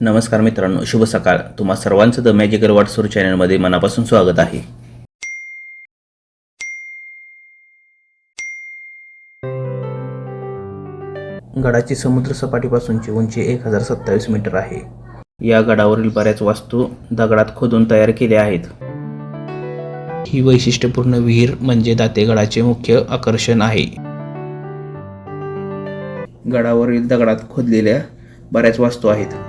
नमस्कार मित्रांनो शुभ सकाळ. तुम्हा सर्वांचं द मॅजिकल वाटसोर चॅनलमध्ये मनापासून स्वागत आहे. गडाची समुद्र सपाटीपासूनची उंची एक हजार सत्तावीस मीटर आहे. या गडावरील बऱ्याच वास्तू दगडात खोदून तयार केल्या आहेत. ही वैशिष्ट्यपूर्ण विहीर म्हणजे दातेगडाचे मुख्य आकर्षण आहे. गडावरील दगडात खोदलेल्या बऱ्याच वास्तू आहेत.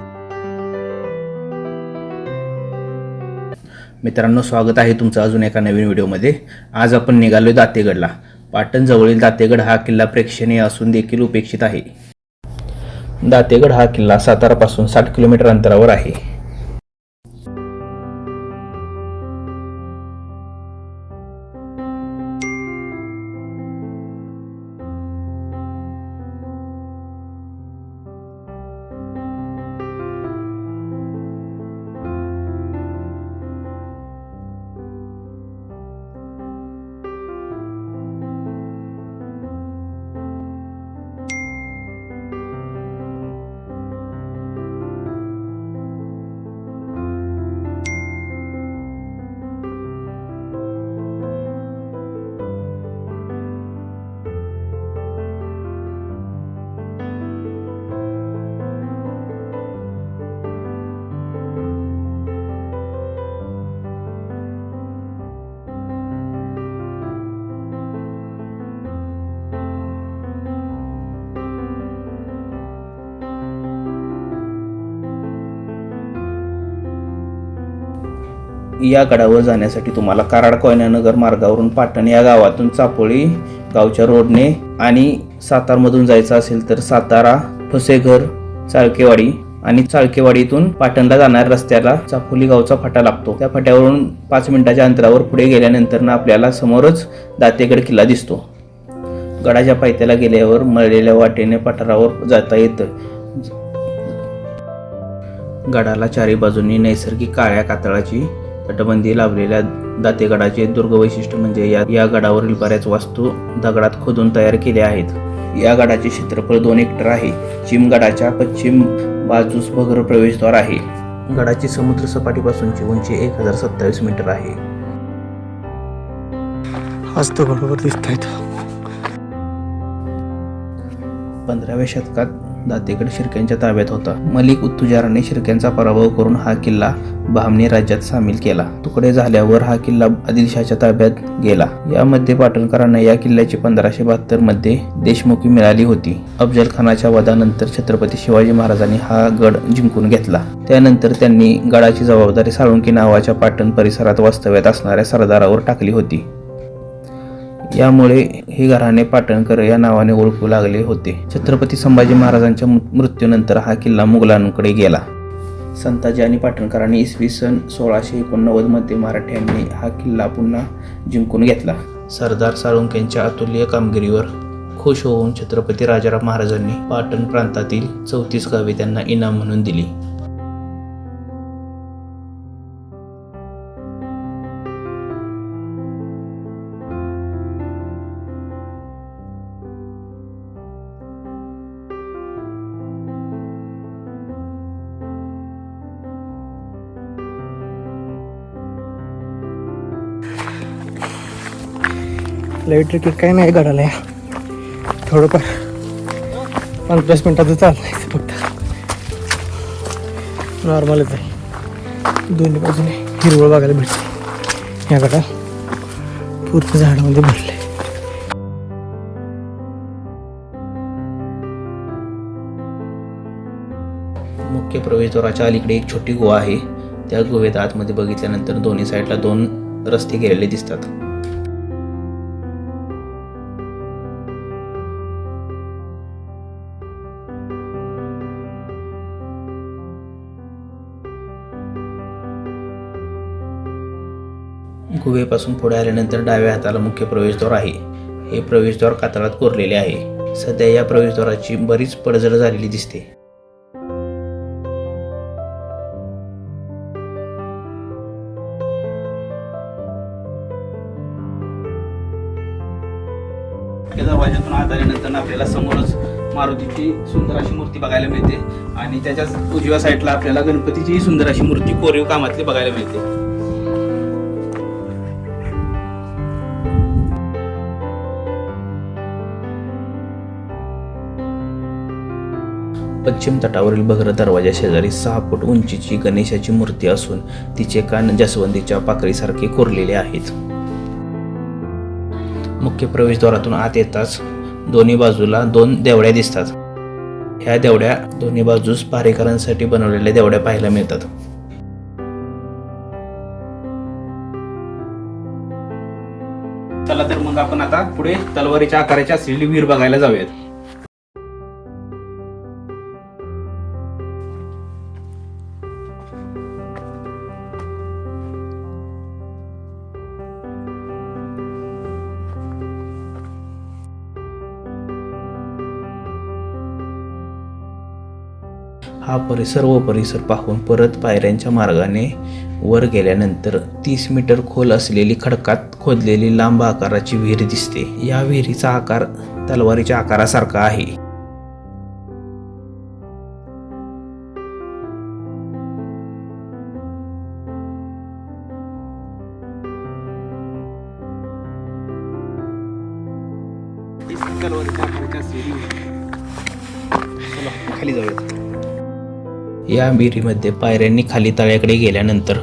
मित्रांनो स्वागत आहे तुमचं अजून एका नवीन व्हिडिओमध्ये. आज आपण निघालोय दातेगडला. पाटणजवळील दातेगड हा किल्ला प्रेक्षणीय असून देखील उपेक्षित आहे. दातेगड हा किल्ला सातारापासून साठ किलोमीटर अंतरावर आहे. या गडावर जाण्यासाठी तुम्हाला कराड कोयनानगर मार्गावरून पाटण या गावातून चापोळी गावच्या रोडने आणि सातारमधून जायचं असेल तर सातारा ठोसेघर चाळकेवाडी आणि चाळकेवाडीतून पाटणला जाणाऱ्या रस्त्याला चापोली गावचा फाटा लागतो. त्या फाट्यावरून पाच मिनिटाच्या अंतरावर पुढे गेल्यानंतर आपल्याला समोरच दातेगड किल्ला दिसतो. गडाच्या पायथ्याला गेल्यावर मळलेल्या वाटेने पठारावर जाता येतं. गडाला चारी बाजूंनी नैसर्गिक काळ्या कातळाची तटबंदी लाभलेल्या दातेगडाचे दुर्ग वैशिष्ट्य म्हणजे या या गडावरील बऱ्याच वास्तू दगडात खोदून तयार केल्या आहेत. या गडाचे क्षेत्रफळ दोन हेक्टर आहे. चिमगडाच्या पश्चिम बाजूस भगर प्रवेशद्वार आहे. गडाची समुद्र सपाटीपासूनची उंची एक हजार सत्तावीस मीटर आहे. आज तर बरोबर दिसत आहेत पंधराव्या शतकात दातेगड शिर्क्यांच्या ताब्यात होता. मलिक उत्तुजाराने शिर्क्यांचा पराभव करून हा किल्ला बहामनी राज्यात सामील केला. तुकडे झाल्यावर हा किल्ला आदिलशाच्या ताब्यात गेला. यामध्ये पाटणकरांना या किल्ल्याची पंधराशे बहात्तरमध्ये देशमुखी मिळाली होती. अफजल खानाच्या वधानंतर छत्रपती शिवाजी महाराजांनी हा गड जिंकून घेतला. त्यानंतर त्यांनी गडाची जबाबदारी साळुंकी नावाच्या पाटण परिसरात वास्तव्यात असणाऱ्या सरदारावर टाकली होती. यामुळे हे घराणे पाटणकर या नावाने ओळखू लागले होते. छत्रपती संभाजी महाराजांच्या मृ- मृत्यूनंतर हा किल्ला मुघलांकडे गेला. संताजी आणि पाटणकरांनी इसवी सन सोळाशे एकोणनव्वदमध्ये मराठ्यांनी हा किल्ला पुन्हा जिंकून घेतला. सरदार साळुंक्यांच्या अतुल्य कामगिरीवर खुश होऊन छत्रपती राजाराम महाराजांनी पाटण प्रांतातील चौतीस गावे त्यांना इनाम म्हणून दिली. इलेक्ट्रिक काय नाही गडाला या थोडंफार पंचवीस मिनटाचं चाललंय फक्त. नॉर्मलच आहे. दोन्ही बाजूने हिरवळ बघायला भेटते. या गडा पूर्ण झाडामध्ये भरले. मुख्य प्रवेशद्वाराच्या अलीकडे एक छोटी गुहा आहे. त्या गुहेत आतमध्ये बघितल्यानंतर दोन्ही साईडला दोन रस्ते गेलेले दिसतात. गुहेपासून पुढे आल्यानंतर डाव्या हाताला मुख्य प्रवेशद्वार आहे. हे प्रवेशद्वार कातळात कोरलेले आहे. सध्या या प्रवेशद्वाराची बरीच पडझड झालेली दिसते. दरवाज्यातून आत आल्यानंतर आपल्याला समोरच मारुतीची सुंदर अशी मूर्ती बघायला मिळते. आणि त्याच्याच उजव्या साईडला आपल्याला गणपतीची सुंदर अशी मूर्ती कोरीव कामातली बघायला मिळते. पश्चिम तटावरील भगर दरवाजा शेजारी सहा फूट उंचीची गणेशाची मूर्ती असून तिचे कान जास्वंदीच्या पाकळीसारखे कोरलेले आहेत. मुख्य प्रवेशद्वारातून आत येताच दोन्ही बाजूला दोन देवड्या दिसतात. ह्या देवड्या दोन्ही बाजूस पारेकरांसाठी बनवलेल्या देवड्या पाहायला मिळतात. चला तर मग आपण आता पुढे तलवारीच्या आकाराची असलेली विहीर बघायला जाऊयात. हा परिसर व परिसर पाहून परत पायऱ्यांच्या मार्गाने वर गेल्यानंतर तीस मीटर खोल असलेली खडकात खोदलेली लांब आकाराची विहीर दिसते. या विहिरीचा आकार तलवारीच्या आकारासारखा आहे. खाली जाऊयात. या विहिरीमध्ये पायऱ्यांनी खाली तळ्याकडे गेल्यानंतर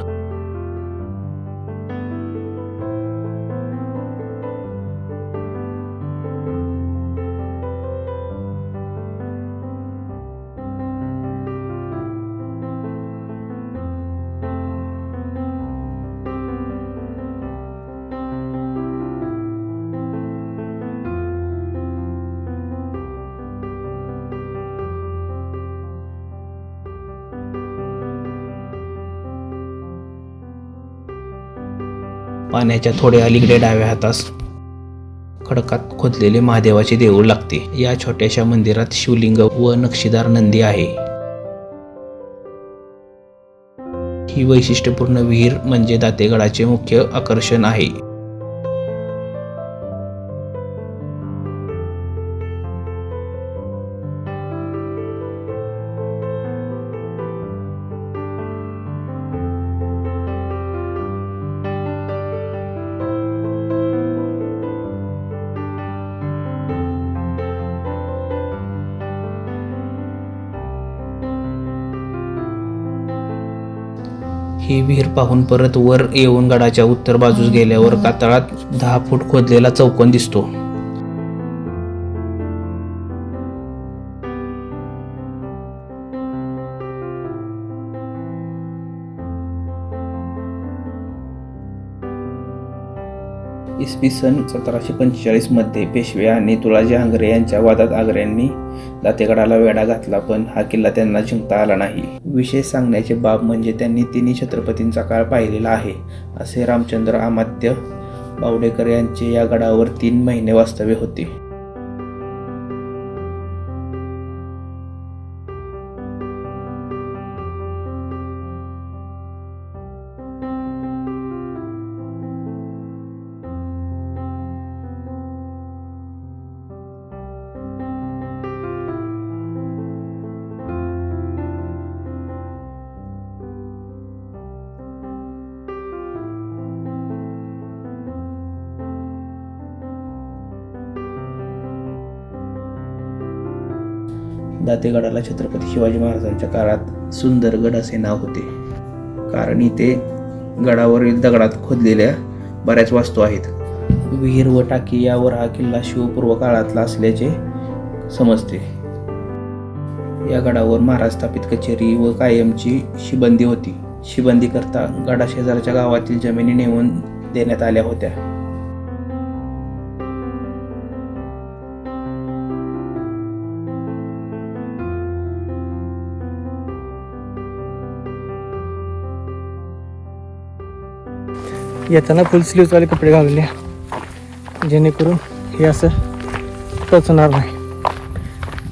पाण्याच्या थोडे अलीकडे डाव्या हातास खडकात खोदलेले महादेवाचे देऊळ लागते. या छोट्याशा मंदिरात शिवलिंग व नक्षीदार नंदी आहे. ही वैशिष्ट्यपूर्ण विहीर म्हणजे दातेगडाचे मुख्य आकर्षण आहे. ही विहीर पाहून परत वर येऊन गडाच्या उत्तर बाजूस गेल्यावर कातळात दहा फूट खोदलेला चौकोन दिसतो. इसवी सन सतराशे पंचेचाळीसमध्ये पेशवे आणि तुळाजी आंग्रे यांच्या वादात आग्र्यांनी दातेगडाला वेढा घातला पण हा किल्ला त्यांना जिंकता आला नाही. विशेष सांगण्याचे बाब म्हणजे त्यांनी तिन्ही छत्रपतींचा काळ पाहिलेला आहे असे रामचंद्र आमात्य बावडेकर यांचे या गडावर तीन महिने वास्तव्य होते. दातेगडाला छत्रपती शिवाजी महाराजांच्या काळात सुंदरगड असे नाव होते. कारण इथे गडावरील दगडात खोदलेल्या बऱ्याच वास्तू आहेत. विहीर व टाकी यावर हा किल्ला शिवपूर्व काळातला असल्याचे समजते. या गडावर महाराज स्थापित कचेरी व कायमची शिबंदी होती. शिबंदी करता गडाशेजारच्या गावातील जमिनी नेमून देण्यात आल्या होत्या. येताना फुल स्लीववाले कपडे घालले जेणेकरून हे असं टोचणार नाही.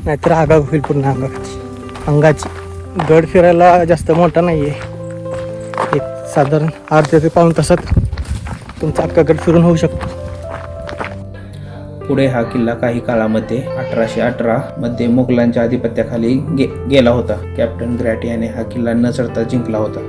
नाहीतर आगा होईल पूर्ण अंगाची. अंगाची. गड फिरायला जास्त मोठा नाही आहे एक साधारण अर्ध्या ते पाऊण तासात तुमचा अख्खा गड फिरून होऊ शकतो. पुढे हा किल्ला काही काळामध्ये अठराशे अठरा मध्ये मुघलांच्या आधिपत्याखाली गे गेला होता. कॅप्टन ग्रॅट याने हा किल्ला न चढता जिंकला होता.